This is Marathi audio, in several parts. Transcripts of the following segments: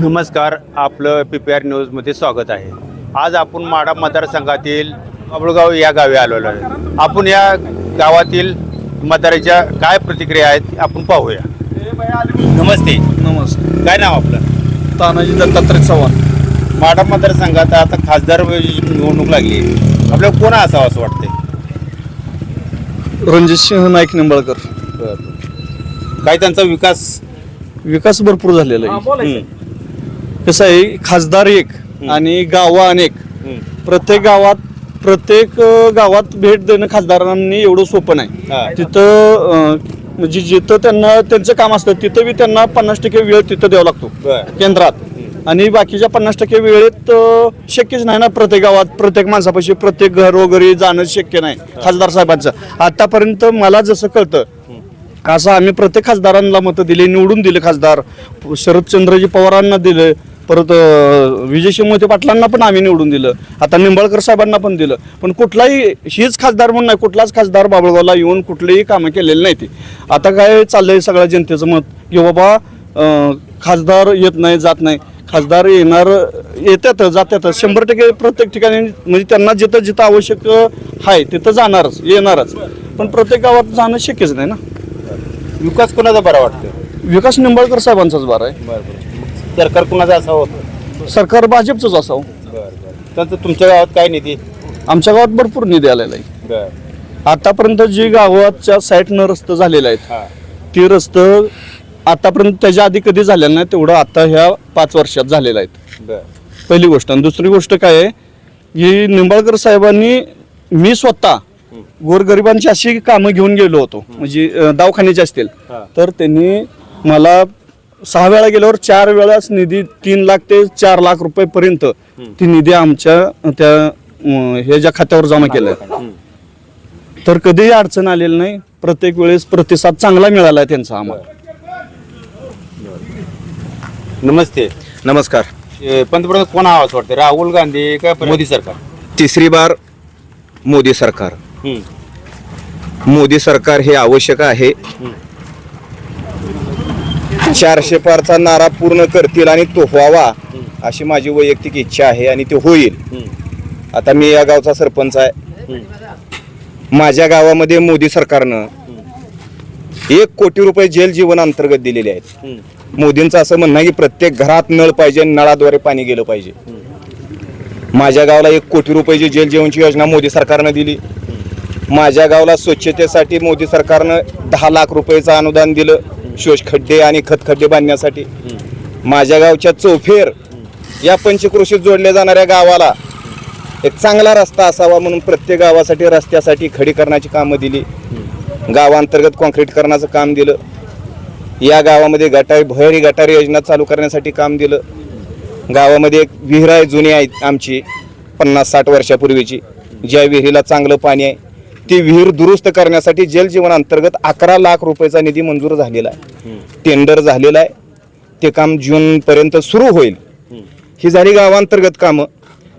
नमस्कार आपलं पी पी आर न्यूजमध्ये स्वागत आहे. आज आपण माडा मतदारसंघातील बाबळगाव या गावी आलेलो आहे. आपण या गावातील मतदाराच्या काय प्रतिक्रिया आहेत आपण पाहूया. नमस्ते. नमस्ते. काय नाव आपलं? तानाजी दत्तात्रय चव्हाण. माडा मतदारसंघात आता खासदार निवडणूक लागली आपल्याला कोण असावं असं वाटतंय? रणजित सिंह नाईक निंबाळकर. काय त्यांचा विकास? विकास भरपूर झालेला आहे. कसं आहे खासदार एक आणि गावं अनेक. प्रत्येक गावात प्रत्येक गावात भेट देणं खासदारांनी एवढं सोपं. नाही. तिथं म्हणजे जिथं त्यांना त्यांचं काम असतं तिथं बी त्यांना पन्नास टक्के वेळ तिथं द्यावा लागतो. केंद्रात. आणि बाकीच्या पन्नास टक्के वेळेत शक्यच नाही ना प्रत्येक गावात प्रत्येक माणसापाशी प्रत्येक घर वगैरे जाणं शक्य नाही खासदार साहेबांचं. आतापर्यंत मला जसं कळतं असं आम्ही प्रत्येक खासदारांना मतं दिली निवडून दिले खासदार. शरदचंद्रजी पवारांना दिले परत अं, विजयसिंह मोहिते पाटलांना पण आम्ही निवडून दिलं. आता निंबाळकर साहेबांना पण दिलं. पण कुठलाही हीच खासदार म्हणून नाही कुठलाच खासदार बाबळगावला येऊन कुठलीही कामं केलेली नाही ती. आता काय चाललंय सगळ्या जनतेचं मत की बाबा खासदार येत नाही जात नाही. खासदार येणार येतात जातात शंभर टक्के प्रत्येक ठिकाणी म्हणजे त्यांना जिथं जिथं आवश्यक आहे तिथं जाणारच येणारच. पण प्रत्येक गावात जाणं शक्यच नाही ना. विकास कोणाचा बरा वाटतोय? विकास निंबाळकर साहेबांचाच बार आहे. सरकार कोणाचं असावं? सरकार भाजपचंच असावं. त्यांचं तुमच्या गावात काय निधी? आमच्या गावात भरपूर निधी आलेला आहे. आतापर्यंत जी गावाच्या साईडनं रस्ते झालेले आहेत हा. ती रस्तं आतापर्यंत त्याच्या आधी कधी झालेलं नाही तेवढं आता ह्या पाच वर्षात झालेलं आहेत. बर. पहिली गोष्ट. आणि दुसरी गोष्ट काय आहे की निंबाळकर साहेबांनी मी स्वतः गोरगरिबांची अशी कामं घेऊन गेलो होतो. म्हणजे अं, दवाखान्याची असतील. हा. तर त्यांनी मला सहा वेळा गेल्यावर चार वेळाच निधी तीन लाख ते चार लाख रुपयेपर्यंत ती निधी आमच्या त्या अं, ह्याच्या खात्यावर जमा केलाय. तर कधीही अडचण आलेली नाही. प्रत्येक वेळेस प्रतिसाद चांगला मिळाला त्यांचा आम्हाला. नमस्ते. नमस्कार. ए, पंतप्रधान कोण असं वाटतं राहुल गांधी का मोदी सरकार? तिसरी बार मोदी सरकार. हम्म, मोदी सरकार हे आवश्यक आहे. चारशे पारचा नारा पूर्ण करतील आणि तो व्हावा अशी माझी वैयक्तिक इच्छा आहे आणि ते होईल. आता मी या गावचा सरपंच आहे. माझ्या गावामध्ये मोदी सरकारनं एक कोटी रुपये जेल जीवन अंतर्गत दिलेले आहेत. मोदींचं असं म्हणणं आहे की प्रत्येक घरात नळ पाहिजे नळाद्वारे पाणी गेलं पाहिजे. माझ्या गावाला एक कोटी रुपयाची जेल जेवणची योजना मोदी सरकारनं दिली. माझ्या गावाला स्वच्छतेसाठी मोदी सरकारनं दहा लाख रुपयाचं अनुदान दिलं. शोष खड्डे आणि खतखड्डे बांधण्यासाठी. माझ्या गावच्या चौफेर या पंचकृषीत जोडल्या जाणाऱ्या गावाला एक चांगला रस्ता असावा म्हणून प्रत्येक गावासाठी रस्त्यासाठी खडीकरणाची कामं दिली. गावांतर्गत कॉन्क्रीटकरणाचं काम दिलं. या गावामध्ये गटारी भैरी गटारी योजना चालू करण्यासाठी काम दिलं. गावामध्ये एक विहीर आहे जुनी आहे आमची पन्नास साठ वर्षापूर्वीची. ज्या विहिरीला चांगलं पाणी आहे. ती विहीर दुरुस्त करण्यासाठी जलजीवन अंतर्गत अकरा लाख रुपयाचा निधी मंजूर झालेला आहे. टेंडर झालेलं आहे. ते काम जूनपर्यंत सुरू होईल. ही झाली गावांतर्गत कामं.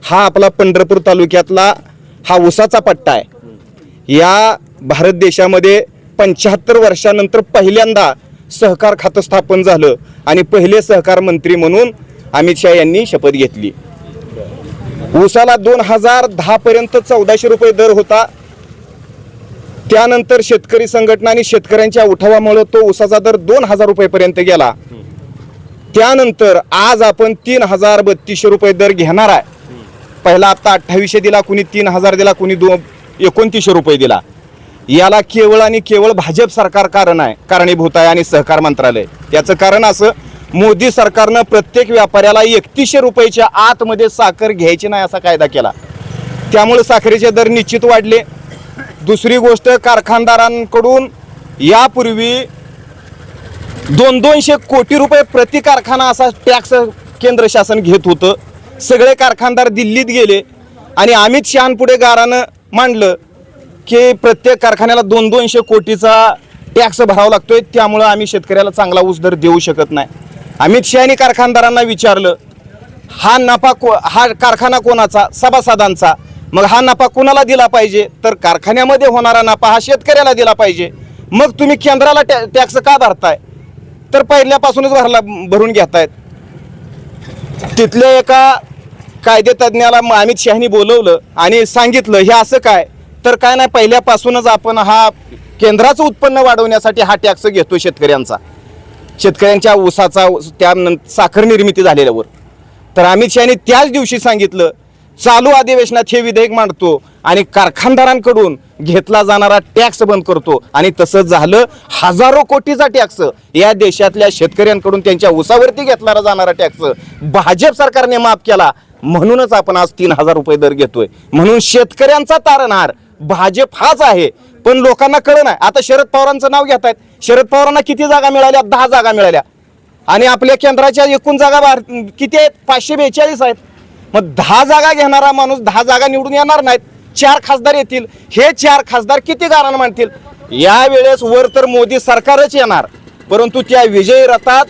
हा आपला पंढरपूर तालुक्यातला हा उसाचा पट्टा आहे. या भारत देशामध्ये पंच्याहत्तर वर्षानंतर पहिल्यांदा सहकार खातं स्थापन झालं आणि पहिले सहकार मंत्री म्हणून अमित शहा यांनी शपथ घेतली. ऊसाला दोन हजार दहा पर्यंत चौदाशे रुपये दर होता. त्यानंतर शेतकरी संघटना आणि शेतकऱ्यांच्या उठावामुळे तो ऊसाचा दर दोन हजार रुपयेपर्यंत गेला. त्यानंतर आज आपण तीन हजार बत्तीसशे रुपये दर घेणार आहे. पहिला आत्ता अठ्ठावीसशे दिला कुणी तीन हजार दिला कुणी दो एकोणतीसशे रुपये दिला. याला केवळ आणि केवळ भाजप सरकार कारण आहे कारणीभूत आहे आणि सहकार मंत्रालय. याचं कारण असं मोदी सरकारनं प्रत्येक व्यापाऱ्याला एकतीसशे रुपयाच्या आतमध्ये साखर घ्यायची नाही असा कायदा केला. त्यामुळे साखरेचे दर निश्चित वाढले. दुसरी गोष्ट कारखानदारांकडून यापूर्वी दोन दोनशे कोटी रुपये प्रति कारखाना असा टॅक्स केंद्र शासन घेत होतं. सगळे कारखानदार दिल्लीत गेले आणि अमित शहापुढे गारानं मांडलं की प्रत्येक कारखान्याला दोन दोनशे कोटीचा टॅक्स भरावा लागतोय त्यामुळं आम्ही शेतकऱ्याला चांगला ऊस दर देऊ शकत नाही. अमित शहानी कारखानदारांना विचारलं हा नफा को हा कारखाना कोणाचा? सभासदांचा. मग हा नफा कुणाला दिला पाहिजे? तर कारखान्यामध्ये होणारा नफा हा शेतकऱ्याला दिला पाहिजे. मग तुम्ही केंद्राला टॅ टॅक्स का भरताय? तर पहिल्यापासूनच भरला भरून घेतायत. तिथल्या एका कायदेतज्ञाला अमित शहानी बोलवलं आणि सांगितलं हे असं काय? तर काय नाही पहिल्यापासूनच आपण हा केंद्राचं उत्पन्न वाढवण्यासाठी हा टॅक्स घेतो शेतकऱ्यांचा. शेतकऱ्यांच्या ऊसाचा त्या साखर निर्मिती झालेल्यावर. तर अमित शहानी त्याच दिवशी सांगितलं चालू अधिवेशनात हे विधेयक मांडतो आणि कारखानदारांकडून घेतला जाणारा टॅक्स बंद करतो. आणि तसं झालं हजारो कोटीचा टॅक्स या देशातल्या शेतकऱ्यांकडून त्यांच्या उसावरती घेतला जाणारा टॅक्स भाजप सरकारने माफ केला. म्हणूनच आपण आज तीन हजार रुपये दर घेतोय. म्हणून शेतकऱ्यांचा तारणहार भाजप हाच आहे. पण लोकांना कळ नाही. आता शरद पवारांचं नाव घेत आहेत शरद पवारांना किती जागा मिळाल्या? दहा जागा मिळाल्या. आणि आपल्या केंद्राच्या एकूण जागा किती आहेत? पाचशे बेचाळीस आहेत. मग दहा जागा घेणारा माणूस दहा जागा निवडून येणार नाहीत. चार खासदार येतील. हे चार खासदार किती गारण मानतील यावेळेस वर तर मोदी सरकारच येणार. परंतु त्या विजयी रथात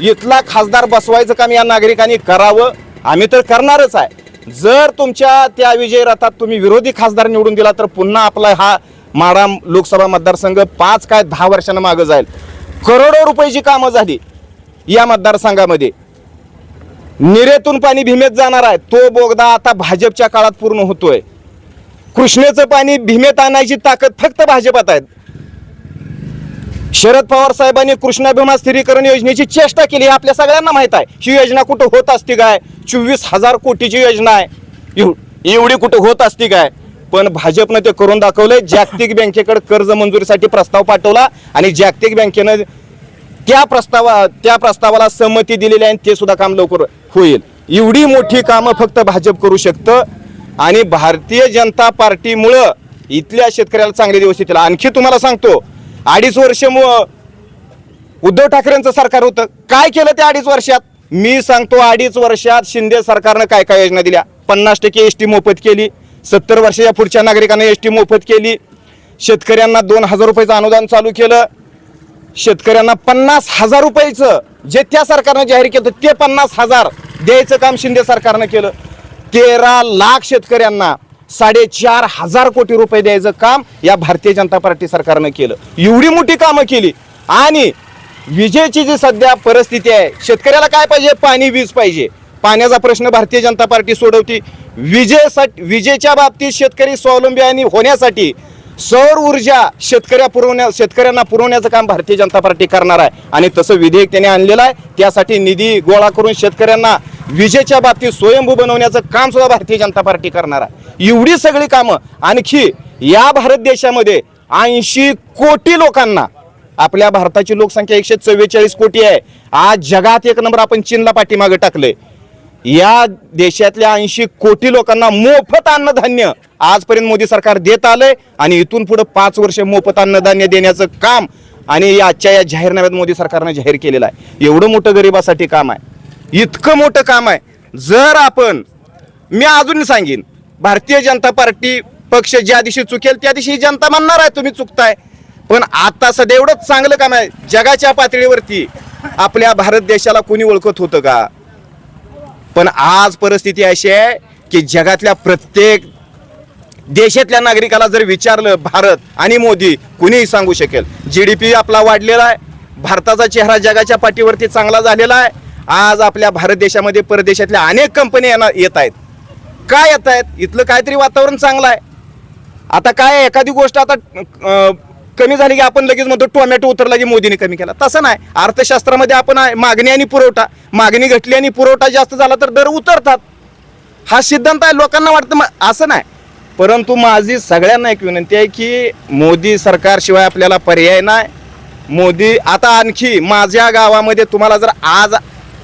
इथला खासदार बसवायचं काम या नागरिकांनी करावं. आम्ही तर करणारच आहे. जर तुमच्या त्या विजय रथात तुम्ही विरोधी खासदार निवडून दिला तर पुन्हा आपला हा माडा लोकसभा मतदारसंघ पाच काय दहा वर्षांना मागं जाईल. करोडो रुपयाची कामं झाली या मतदारसंघामध्ये. निरेतून पाणी भीमेत जाणार आहे. तो बोगदा आता भाजपच्या काळात पूर्ण होतोय. कृष्णेचं पाणी भीमेत आणायची ताकद फक्त भाजपात आहे. शरद पवार साहेबांनी कृष्णाभिमा स्थिरीकरण योजनेची चेष्टा केली हे आपल्या सगळ्यांना माहीत आहे. ही योजना कुठं होत असती काय? चोवीस हजार कोटीची योजना आहे. एवढी कुठं होत असती काय? पण भाजपनं ते करून दाखवलंय. जागतिक बँकेकडे कर्ज मंजुरीसाठी प्रस्ताव पाठवला आणि जागतिक बँकेनं त्या प्रस्तावा त्या प्रस्तावाला संमती दिलेली आहे आणि ते सुद्धा काम लवकर होईल. एवढी मोठी कामं फक्त भाजप करू शकतं आणि भारतीय जनता पार्टीमुळं इथल्या शेतकऱ्याला चांगले दिवस येतील. आणखी तुम्हाला सांगतो अडीच वर्ष उद्धव ठाकरेंचं सरकार होतं. काय केलं त्या अडीच वर्षात? मी सांगतो अडीच वर्षात शिंदे सरकारनं काय काय योजना दिल्या? पन्नास टक्के एस टी मोफत केली. सत्तर वर्षाच्या पुढच्या नागरिकांना एस टी मोफत केली. शेतकऱ्यांना दोन हजार रुपयाचं अनुदान चालू केलं. शेतकऱ्यांना पन्नास हजार रुपयाचं जे त्या सरकारनं जाहीर केलं ते पन्नास हजार द्यायचं काम शिंदे सरकारनं केलं. तेरा लाख शेतकऱ्यांना साडेचार हजार कोटी रुपये द्यायचं काम या भारतीय जनता पार्टी सरकारनं केलं. एवढी मोठी कामं केली. आणि विजेची जी सध्या परिस्थिती आहे शेतकऱ्याला काय पाहिजे? पाणी वीज पाहिजे. पाण्याचा प्रश्न भारतीय जनता पार्टी सोडवती. विजेसाठी विजेच्या बाबतीत शेतकरी स्वावलंबी आणि होण्यासाठी सौर ऊर्जा शेतकऱ्या पुरवण्या शेतकऱ्यांना पुरवण्याचं काम भारतीय जनता पार्टी करणार आहे. आणि तसं विधेयक त्याने आणलेलं आहे. त्यासाठी निधी गोळा करून शेतकऱ्यांना विजेच्या बाबतीत स्वयंभू बनवण्याचं काम सुद्धा भारतीय जनता पार्टी करणार आहे. एवढी सगळी कामं आणखी या भारत देशामध्ये ऐंशी कोटी लोकांना आपल्या भारताची लोकसंख्या एकशे चव्वेचाळीस कोटी आहे. आज जगात एक नंबर आपण चीनला पाठीमागे टाकलंय. या देशातल्या ऐंशी कोटी लोकांना मोफत अन्नधान्य आजपर्यंत मोदी सरकार देत आलंय आणि इथून पुढे पाच वर्ष मोफत अन्नधान्य देण्याचं काम आणि या आजच्या या जाहीरनाम्यात मोदी सरकारनं जाहीर केलेलं आहे. एवढं मोठं गरिबासाठी काम आहे. इतकं मोठं काम आहे. जर आपण मी अजून सांगेन भारतीय जनता पार्टी पक्ष ज्या दिवशी चुकेल त्या दिवशी जनता म्हणणार आहे तुम्ही चुकताय. पण आता सध्या एवढंच चांगलं काम आहे. जगाच्या पातळीवरती आपल्या भारत देशाला कोणी ओळखत होतं का? पण आज परिस्थिती अशी आहे की जगातल्या प्रत्येक देशातल्या नागरिकाला जर विचारलं भारत आणि मोदी कुणीही सांगू शकेल. जी डी पी आपला वाढलेला आहे. भारताचा चेहरा जगाच्या पाठीवरती चांगला झालेला आहे. आज आपल्या भारत देशामध्ये परदेशातल्या अनेक कंपन्या येणार येत आहेत. काय येत आहेत? इथलं काहीतरी वातावरण चांगलं आहे. आता काय आहे, एखादी गोष्ट आता कमी झाली की आपण लगेच म्हणतो टोमॅटो उतरला की मोदीने कमी केला. तसं नाही. अर्थशास्त्रामध्ये आपण आहे, मागणी आणि पुरवठा. मागणी घटली आणि पुरवठा जास्त झाला तर दर उतरतात. हा सिद्धांत आहे लोकांना वाटतं मग असं नाही. परंतु माझी सगळ्यांना एक विनंती आहे की मोदी सरकारशिवाय आपल्याला पर्याय नाही. मोदी आता आणखी माझ्या गावामध्ये तुम्हाला जर आज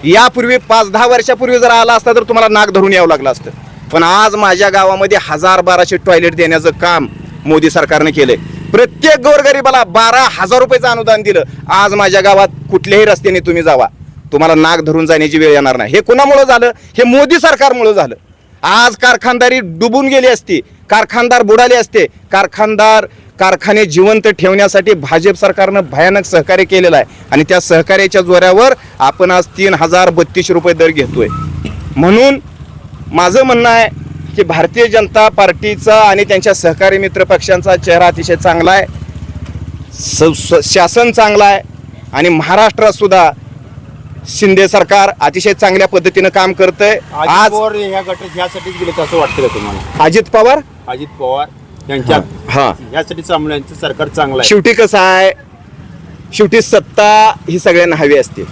यापूर्वी पाच दहा वर्षापूर्वी जर आला असता तर तुम्हाला नाक धरून यावं लागलं असतं. पण आज माझ्या गावामध्ये हजार बाराशे टॉयलेट देण्याचं काम मोदी सरकारने केलंय. प्रत्येक गोरगरीबाला बारा हजार रुपयाचं अनुदान दिलं. आज माझ्या गावात कुठल्याही रस्त्याने तुम्ही जावा. तुम्हाला नाक धरून जाण्याची वेळ येणार नाही. हे कुणामुळं झालं? हे मोदी सरकारमुळं झालं. आज कारखानदारी डुबून गेली असती. कारखानदार बुडाले असते. कारखानदार कारखाने जिवंत ठेवण्यासाठी भाजप सरकारनं भयानक सहकार्य केलेलं आहे. आणि त्या सहकार्याच्या जोऱ्यावर आपण आज तीन हजार बत्तीस रुपये दर घेतोय. म्हणून माझं म्हणणं आहे की भारतीय जनता पार्टीचा आणि त्यांच्या सहकारी मित्र पक्षांचा चेहरा अतिशय चांगला आहे. स- शासन चांगलं आहे आणि महाराष्ट्रात सुद्धा शिंदे सरकार अतिशय चांगल्या पद्धतीनं काम करतंय. आज पवार ह्या गटात ह्यासाठीच गेले असं वाटतं का तुम्हाला? अजित पवार? अजित पवार यांच्या हा चांगलं यांचं सरकार चांगलं आहे. शेवटी कसं आहे शेवटी सत्ता ही सगळ्यांना हवी असते.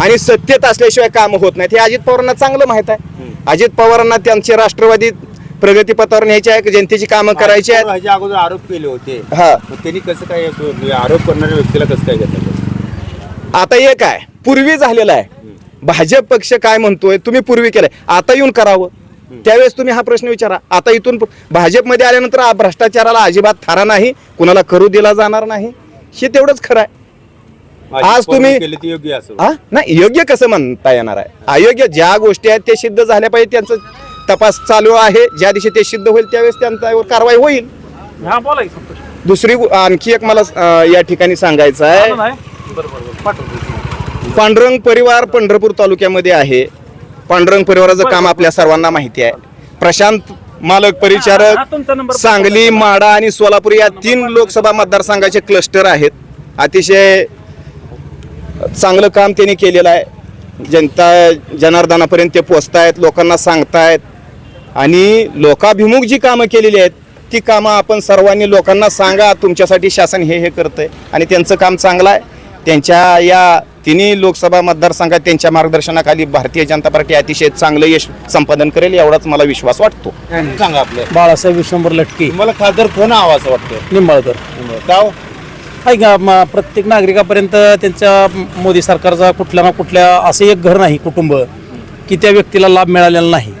आणि सत्तेत असल्याशिवाय काम होत नाहीत. हे अजित पवारांना चांगलं माहीत आहे. अजित पवारांना त्यांचे राष्ट्रवादी प्रगतीपथावर न्यायचे आहे जनतेची कामं करायची आहेत. ह्याच्या अगोदर आरोप केले होते. हा. मग त्यांनी कसं काय म्हणजे आरोप करणाऱ्या व्यक्तीला कसं काय घेतात? आता एक आहे पूर्वी झालेलं आहे. भाजप पक्ष काय म्हणतोय तुम्ही पूर्वी केलंय. आता येऊन करावं. त्यावेळेस तुम्ही हा प्रश्न विचारा. आता इथून भाजपमध्ये आल्यानंतर भ्रष्टाचाराला अजिबात थारा नाही. कुणाला करू दिला जाणार नाही. हे तेवढंच खरं आहे. आज तुम्ही- योग्य असं. हा नाही योग्य कसं म्हणता येणार आहे? अयोग्य ज्या गोष्टी आहेत ते सिद्ध झाल्या पाहिजे त्यांचं तपास चालू आहे. ज्या दिवशी ते सिद्ध होईल त्यावेळेस त्यांच्यावर कारवाई होईल. हा बोला की संतोष. दुसरी आणखी एक मला या ठिकाणी सांगायचं आहे. पांडुरंग परिवार पंढरपूर तालुक्यामध्ये आहे. पांडुरंग परिवाराचं काम आपल्या सर्वांना माहिती आहे. प्रशांत मालक हा, परिचारक सांगली माडा आणि सोलापूर या तीन लोकसभा मतदारसंघाचे क्लस्टर आहेत. अतिशय चांगलं काम त्यांनी केलेलं आहे. जनता जनार्दनापर्यंत ते पोचतायत लोकांना सांगतायत. आणि लोकाभिमुख जी कामं केलेली आहेत ती कामं आपण सर्वांनी लोकांना सांगा तुमच्यासाठी शासन हे हे करतंय आणि त्यांचं काम चांगलं आहे. त्यांच्या या तिन्ही लोकसभा मतदारसंघात त्यांच्या मार्गदर्शनाखाली भारतीय जनता पार्टी अतिशय चांगलं यश संपादन करेल एवढाच मला विश्वास वाटतो. सांगा आपलं. बाळासाहेब विश्वंभर लटके. तुम्हाला खासदार कोण असं वाटतं निंबाळकर. का हो? आहे का? म- प्रत्येक नागरिकापर्यंत त्यांच्या मोदी सरकारचा कुठल्या ना कुठल्या असं एक घर नाही कुटुंब की त्या व्यक्तीला लाभ मिळालेला नाही.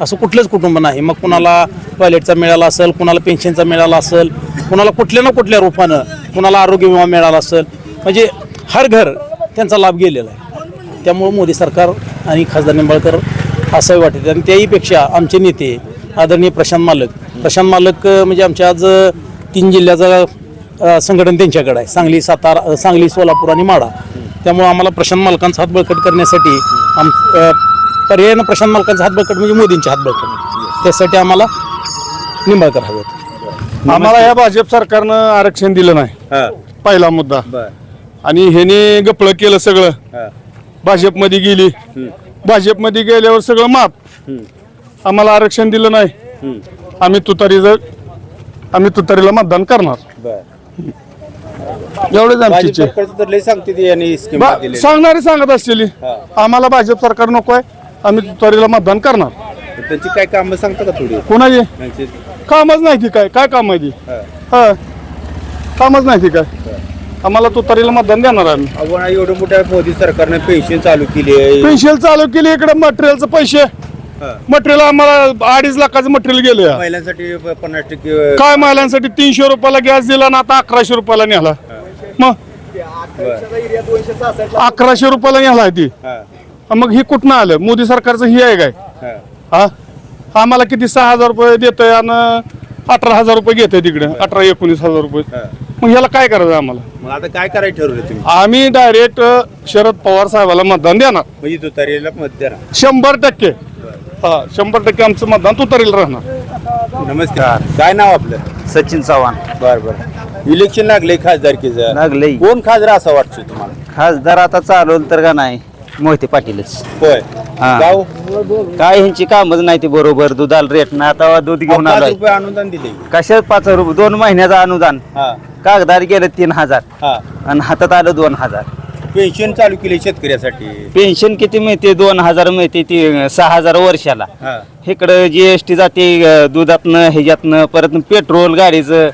असं कुठलंच कुटुंब नाही. मग कुणाला टॉयलेटचा मिळाला असेल कुणाला पेन्शनचा मिळाला असेल कुणाला कुठल्या ना कुठल्या रूपानं कुणाला आरोग्य विमा मिळाला असेल म्हणजे हर घर त्यांचा लाभ गेलेला आहे. त्यामुळं मोदी सरकार आणि खासदार निंबाळकर असं वाटते. आणि त्याहीपेक्षा आमचे नेते आदरणीय प्रशांत मालक. प्रशांत मालक अं, म्हणजे आमच्या आज अं, तीन जिल्ह्याचा संघटन त्यांच्याकडे आहे. सांगली सातारा सांगली सोलापूर आणि माडा त्यामुळे आम्हाला प्रशांत मालकांचा हात बळकट करण्यासाठी आम पर्यायानं प्रशांत मालकांचा हात बळकट म्हणजे मोदींचे हात बळकट. त्यासाठी आम्हाला निंबाळकर हवेत. आम्हाला या भाजप सरकारनं आरक्षण दिलं नाही. हा. पहिला मुद्दा. आणि ह्याने गपळं केलं सगळं. हा. भाजपमध्ये गेली. भाजपमध्ये गेल्यावर सगळं माफ. आम्हाला आरक्षण दिलं नाही. आम्ही तुतारीचं आम्ही तुतारीला मतदान करणार. एवढेच आमची भाजप इच्छा आहे. सरकारचं तर लय सांगते ती यांनी स्कीम बा- दिली सांगणारे सांगत असतील हा. आम्हाला भाजप सरकार नको आहे आम्ही तुतारीला मतदान करणार. त्यांची काय कामं सांगता का थोडी? कोणाचे? त्यांची कामच नाही ती काय. काय काम आहे ती हा. हा. कामच नाही ती काय. आम्हाला तुतारीला मतदान देणार आम्ही. आपण एवढं मोठ्या मोदी सरकारने पेन्शन चालू केली आहे. पेन्शिल चालू केली. इकडे मटेरियलचं पैसे. मटेरियल आम्हाला अडीच लाखाचं मटेरियल गेले महिलांसाठी पन्नास टक्के काय महिलांसाठी? तीनशे रुपयाला गॅस दिला ना आता अकराशे रुपयाला नेला. मग अकराशे रुपयाला नेला ती. मग ही कुठनं आलं? मोदी सरकारचं ही आहे काय? हा. आम्हाला किती सहा हजार रुपये देतोय आणि अठरा हजार रुपये घेतोय तिकडे. अठरा एकोणीस हजार रुपये. मग ह्याला काय करायचं आम्हाला? आता काय करायचं ठरवलं तुम्ही? आम्ही डायरेक्ट शरद पवार साहेबाला मतदान देणार. म्हणजे तुतारीला. शंभर टक्के. हा शंभर टक्के आमचं मतदान तुतारीला राहणार. नमस्कार. काय नाव आपलं? सचिन चव्हाण. बर बर. इलेक्शन लागले खासदारकीचं. लागलंय. कोण खासदार असं वाटतं तुम्हाला? खासदार आता चालवलं तर का नाही? मोहिते पाटीलच. होय. हा. गाव काय ह्यांची कामच नाही ते बरोबर. दुधाला रेट ना आता दूध घेऊन पाच आलोय. रुपये अनुदान दिले कशात पाच रुपये दोन महिन्याचं अनुदान? हा. कागदार गेलं तीन हजार. हा. आणि हातात आलं दोन हजार. पेन्शन चालू केली शेतकऱ्यासाठी? पेन्शन किती मिळते? दोन हजार मिळते ती सहा हजार वर्षाला. हा. इकडं जी एस टी जाते अं, दुधातनं ह्याच्यातनं परत पेट्रोल गाडीचं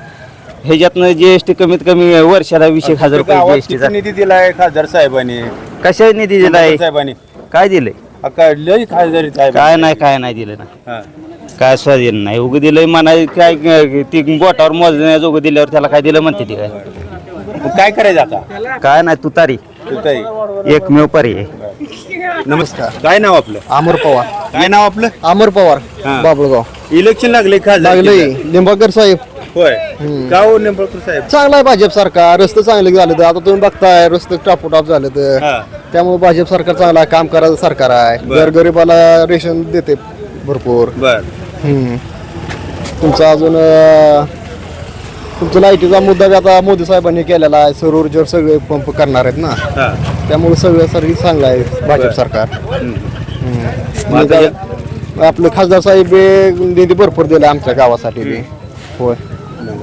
ह्याच्यातनं जी एस टी कमीत कमी वर्षाला वीस एक हजार रुपये गावात जी एस टी किती निधी दिलाय खासदार साहेबांनी? कशा निधी दिलाय? साहेबांनी. काय दिलंय? अका- लय खासदारी साहेब काय नाही काय नाही दिलं ना. हा. काय स्वाधीन नाही. उगं दिलंय म्हणा काय ती बोटावर मोजण्याचं उगं दिल्यावर त्याला काय दिलं म्हणते ती काय? मग काय करायचं आता? काय नाही तुतारी. एकमेव पर्याय. नमस्कार. काय नाव आपलं? अमर पवार. काय नाव आपलं? अमर पवार हा. बाबळगाव. इलेक्शन लागले खासदार लागलंय लिंबाळकर साहेब. होय. का हो निंबाळकर साहेब? चांगला आहे भाजप सरकार. रस्ते चांगले झाले तर. आता तुम्ही बघताय रस्ते टापोटाप झाले तर. हा. त्यामुळे भाजप सरकार चांगला आहे काम करायचं सरकार आहे. बरं. गरगरीबाला रेशन देते भरपूर. बर. हम्म. तुमचं अजून अं, तुमचा लाईटीचा मुद्दा बी आता मोदी साहेबांनी केलेला आहे. सौर ऊर्जेवर सगळे पंप करणार आहेत ना हा. त्यामुळे सगळं सर्व चांगलं आहे भाजप सरकार. हम्म. मग आता निधी- आपले खासदार साहेब बी निधी भरपूर दिला आमच्या गावासाठी बी. होय.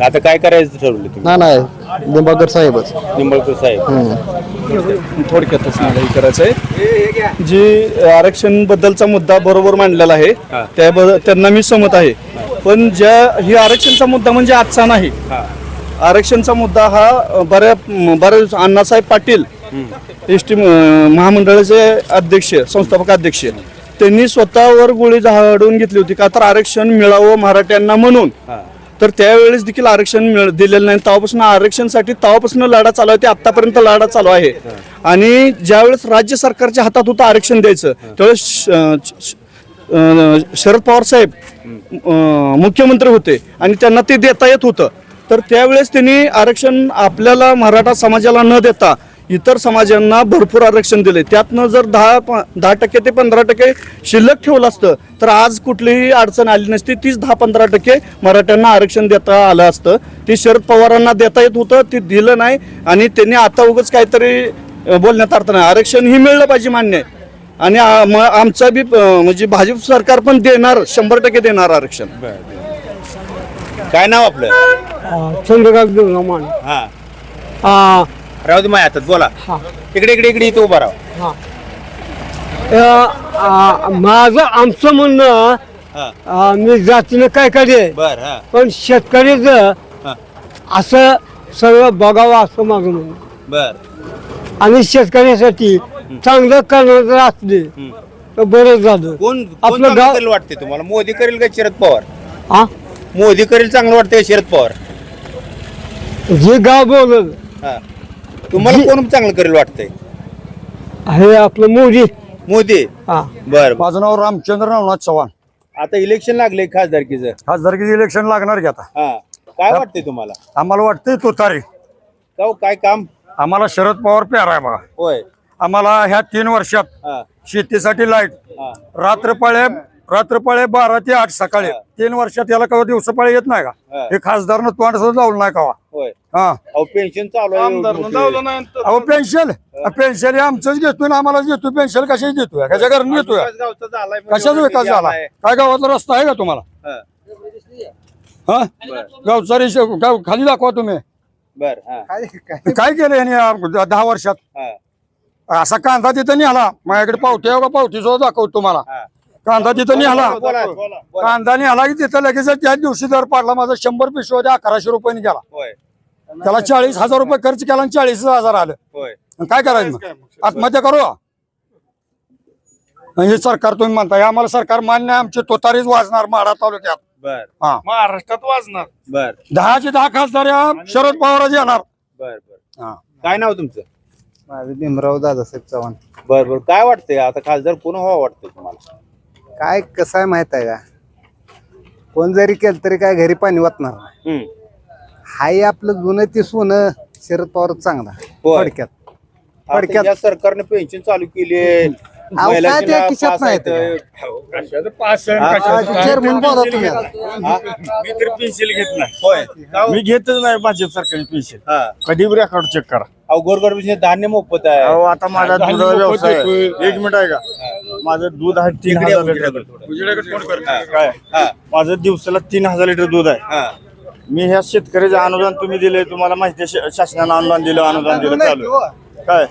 आता काय करायचं ठरवलं तुम्ही? नाही नाही. निंबाळकर साहेबच. निंबाळकर साहेब. हम्म. थोडक्यातच मला हे करायचं आहे जी आरक्षण बद्दलचा मुद्दा बरोबर मांडलेला आहे त्या त्यांना मी सहमत आहे. पण ज्या ही आरक्षणचा मुद्दा म्हणजे आजचा नाही. आरक्षणचा मुद्दा हा बऱ्या बऱ्याच अण्णासाहेब पाटील एस टी महामंडळाचे अध्यक्ष संस्थापक अध्यक्ष त्यांनी स्वतःवर गोळी झाडून घेतली होती. का तर आरक्षण मिळावं मराठ्यांना म्हणून. तर त्यावेळेस देखील आरक्षण मिळ दिलेलं नाही. तेव्हापासून आरक्षणसाठी तेव्हापासून लढा चालू आहे. ते आतापर्यंत लढा चालू आहे. आणि ज्यावेळेस राज्य सरकारच्या हातात होतं आरक्षण द्यायचं त्यावेळेस शरद पवार साहेब मुख्यमंत्री होते आणि त्यांना ते देता येत होतं. तर त्यावेळेस त्यांनी आरक्षण आपल्याला मराठा समाजाला न देता इतर समाजांना भरपूर आरक्षण दिले. त्यातनं जर दहा प- दहा टक्के ते पंधरा टक्के शिल्लक ठेवलं असतं तर आज कुठलीही अडचण आली नसती तीच दहा पंधरा टक्के मराठ्यांना आरक्षण देता आलं असतं. ते शरद पवारांना देता येत होतं ते दिलं नाही आणि त्यांनी आता उगाच काहीतरी बोलण्यात अर्थ नाही. आरक्षण ही मिळलं पाहिजे मान्य आहे. आणि आमचा बी म्हणजे भाजप सरकार पण देणार शंभर टक्के देणार आरक्षण. काय नाव आपलं? चंद्रकांत देवरामान. हा. राहू दे माझ्या हातात बोला. इकडे इकडे इकडे इथे उभा राहा. आ, माझं आमचं म्हणणं हा. मी जातीनं काय करे बर हा. पण शेतकऱ्याचं हा. असं सगळं बघावं असं माझं म्हणणं. बर. आणि शेतकऱ्यासाठी चांगलं करणार असले तर बरं झालं. कोण कोण आपलं चांगलं गाव करेल वाटते तुम्हाला? मोदी करेल का शरद पवार? हा? मोदी करेल चांगलं वाटतंय शरद पवार? जे गाव बोलल हा. तुम्हाला कोण चांगलं करेल वाटतंय? हे आपलं मोदी. मोदी? हा. बर. माझं नाव रामचंद्र नवनाथ चव्हाण. आता इलेक्शन लागले खासदारकीचं. खासदारकी इलेक्शन लागणार की आता? हा. काय वाटतंय तुम्हाला? आम्हाला वाटतंय तुतारी का हो, काय काम? आम्हाला शरद पवार प्यार आहे बघा. होय. आम्हाला ह्या तीन वर्षात हा. शेतीसाठी लाइट हा. रात्रपाळे रात्रपाळे बारा ते आठ सकाळी. तीन वर्षात याला कवा दिवसपाळे येत नाही हा. का हे खासदारनं तोंड सुद्धा लावलं नाही कवा. होय. हा. अहो पेन्शन चालू आहे. मोठी. अहो पेन्शन पेन्शन हे आमचंच घेतोय ना आम्हालाच घेतोय. पेन्शन कशाच देतोय कशा घरून घेतोय? विकास गावचा झालाय कशाच विकास झाला. काय गावातला रस्ता आहे का तुम्हाला? हा, हा? गावचा रेषे गाव खाली दाखवा तुम्ही. बर हा. काय केलं याने या दहा वर्षात? हा. असा कांदा तिथं निघाला माझ्याकडे पावती आहे का पावती सुद्धा दाखवतो तुम्हाला. हा. कांदा तिथं निघाला बोला, बोला, बोला. कांदा निघाला की तिथं लगेच त्याच दिवशी दर पाडला माझा शंभर पिशवी अकराशे रुपयाने गेला. होय. त्याला चाळीस हजार रुपये खर्च केला आणि चाळीस हजार आलं. काय करायचं आत्महत्या करू? हे सरकार तुम्ही म्हणताय आम्हाला सरकार मान्य आहे आमची तोतारीच वाजणार माडा तालुक्यात. बर. हा. महाराष्ट्रात वाजणार. बर. दहाचे दहा खासदार या शरद पवारच येणार. बर बर. हा. काय नाव तुमचं? माझं भीमराव दादासाहेब चव्हाण. बर बर. काय वाटतंय? आता खासदार कोण व्हावं वाटतंय तुम्हाला? काय कसं आहे माहीत आहे का? कोण जरी केलं तरी काय घरी पाणी वाटणार नाही. हम्म. हाय आपलं जुनं ते सोनं शरद पवार चांगला. होय. थोडक्यात. आता थोडक्यात- या सरकारने पेन्शन चालू केली अहो, काय ते खिशात नाही ते. चेअरमन बोला तुम्ही आता. मी तर पेन्सिल घेत नाही. होय. का हो? मी घेतच नाही भाजप सरकारी पेन्सिल हा. कधी रेकॉर्ड चेक करा. अहो गोरगरबीचे धान्य मोफत आहे. अहो आता माझा दुधाचा व्यवसाय आहे. एक मिनिट आहे का? माझं दूध आहे तीन इकडे हजार लिटर. काय? हा. माझं दिवसाला तीन हजार लिटर दूध आहे. हा. मी ह्या शेतकऱ्याचे अनुदान तुम्ही दिले तुम्हाला माहिती आहे, शा- शासनानं अनुदान दिलं अनुदान दिलं चालू. आहे. काय?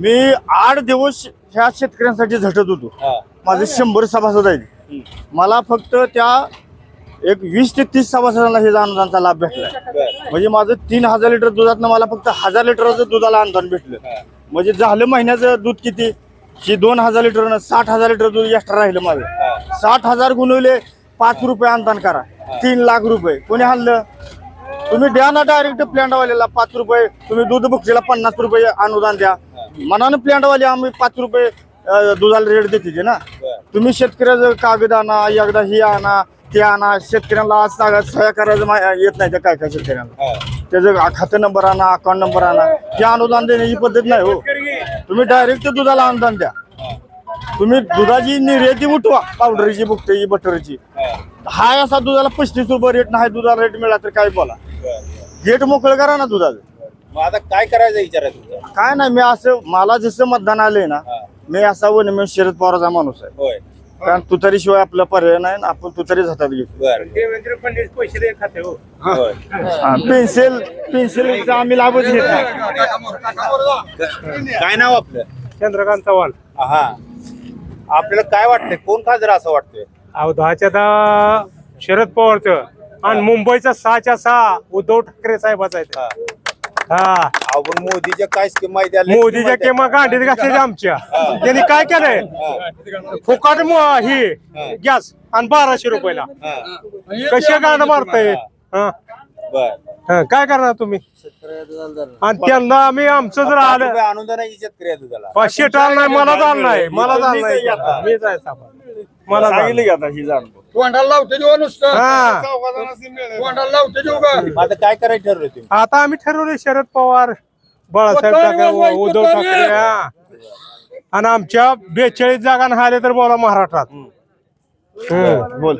मी आठ दिवस ह्या शेतकऱ्यांसाठी झटत होतो. हा. माझे शंभर सभासद आहेत. मला फक्त त्या एक वीस ते तीस सभासदांना हे अनुदानाचा लाभ भेटलाय. बर म्हणजे माझं तीन हजार लिटर दुधातनं मला फक्त हजार लिटरचं दुधाला अनुदान भेटलं. म्हणजे झालं महिन्याचं दूध किती? ही दोन हजार लिटर साठ हजार लिटर दूध एक्स्ट्रा राहिलं माझं. साठ हजार गुणवले पाच रुपये अनुदान करा. तीन लाख रुपये. कोणी आणलं? तुम्ही द्या ना डायरेक्ट प्लॅन्टवाल्याला पाच रुपये. तुम्ही दूध बुकशीला पन्नास रुपये अनुदान द्या. मनानं प्लॅन्टवाले आम्ही पाच रुपये दुधाला रेट देते ना. तुम्ही शेतकऱ्याचं कागद आणा एकदा ही आणा ते आणा शेतकऱ्यांना आज सांगा सह्या करायचं मा- येत नाही त्या काय काय शेतकऱ्यांना त्याचं खाते नंबर आणा अकाउंट नंबर आणा. हे अनुदान देण्याची पद्धत नाही हो. तुम्ही डायरेक्ट दुधाला अनुदान द्या. तुम्ही दुधाची निर्याती उठवा. पावडरची बुकटेची बटरची. हा. असा दुधाला पस्तीस रुपये रेट नाही दुधाला रेट मिळाला तर काय बोला. गेट मोकळं करा ना दुधाचं. मग आता काय करायचं विचार आहे तुमचा? काय नाही मी असं मला जसं मतदान आलंय ना मी असा वनमेन शरद पवारचा माणूस आहे. होय. कारण तुतारी शिवाय आपला पर्याय नाही आणि आपण तुतारीच हातात घेतो. बर. देवेंद्र फडणवीस पैसे दे खाते हो. पेन्सिल पेन्सिलचा आम्ही लाभच घेत नाही. काय नाव आपलं? चंद्रकांत चव्हाण. हा. आपल्याला काय वाटतंय? कोण खासदार असं वाटतंय? अहो दहाच्या दहा शरद पवारचं आणि मुंबईचा सहाच्या सहा उद्धव ठाकरे साहेबाचा आहे ते. हा. आपण मोदीच्या काय स्कीम माहिती आल्या मोदीच्या केमा गांडीत घातलेल्या आमच्या. त्यांनी काय केलंय? फुकाट मु- ही गॅस आणि बाराशे रुपयाला. कसे गाणं मारताय? हा. बर. हा, काय करणार तुम्ही? आणि त्यांना आम्ही आमचं जर आलं अनुदान आहे शेतकरी आहे त्याला. पाचशे टाल नाही मला जाल नाही मला जाल नाही. मी जायचं. आपण. मला. सांगितलं की आता ही जाण हा. मग आता काय करायचं ठरवलं तुम्ही? आता आम्ही ठरवले शरद पवार बाळासाहेब ठाकरे उद्धव ठाकरे. हा. आणि आमच्या बेचाळीस जागा हाले तर बोला महाराष्ट्रात. हम्म. बोल.